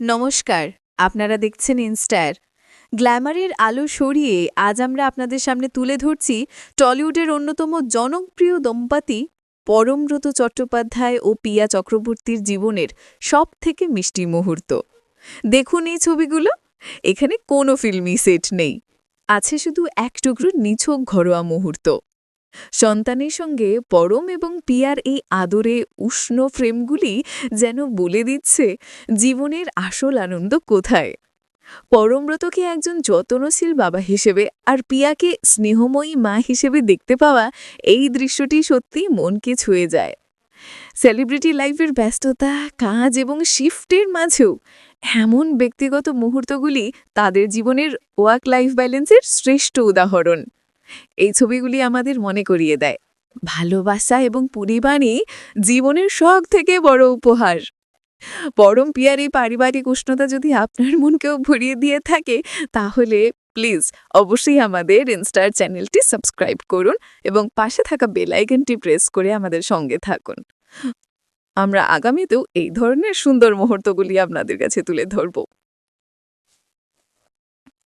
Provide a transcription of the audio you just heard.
নমস্কার, আপনারা দেখছেন ইনস্টার গ্ল্যামারের আলো সরিয়ে আজ আমরা আপনাদের সামনে তুলে ধরছি টলিউডের অন্যতম জনপ্রিয় দম্পতি পরমব্রত চট্টোপাধ্যায় ও পিয়া চক্রবর্তীর জীবনের সব থেকে মিষ্টি মুহূর্ত। দেখুন এই ছবিগুলো, এখানে কোনো ফিল্মি সেট নেই। আছে শুধু এক টুকরো নিছক ঘরোয়া মুহূর্ত। সন্তানের সঙ্গে পরম এবং পিয়ার এই আদরে উষ্ণ ফ্রেমগুলি যেন বলে দিচ্ছে জীবনের আসল আনন্দ কোথায়। পরমব্রতকে একজন যত্নশীল বাবা হিসেবে আর পিয়াকে স্নেহময়ী মা হিসেবে দেখতে পাওয়া এই দৃশ্যটি সত্যি মনকে ছুঁয়ে যায়। সেলিব্রিটি লাইফের ব্যস্ততা, কাজ এবং শিফটের মাঝেও এমন ব্যক্তিগত মুহূর্তগুলি তাদের জীবনের ওয়ার্ক লাইফ ব্যালেন্সের শ্রেষ্ঠ উদাহরণ। এই ছবিগুলি আমাদের মনে করিয়ে দেয়। ভালোবাসা এবং পরিবারই জীবনের সব থেকে বড় উপহার। পরম পিয়ার এই পারিবারিক উষ্ণতা যদি আপনার মনকেও ভরিয়ে দিয়ে থাকে, তাহলে প্লিজ অবশ্যই আমাদের ইনস্টার চ্যানেলটি সাবস্ক্রাইব করুন এবং পাশে থাকা বেল আইকনটি প্রেস করে আমাদের সঙ্গে থাকুন। আমরা আগামীতেও এই ধরনের সুন্দর মুহূর্তগুলি আপনাদের কাছে তুলে ধরব।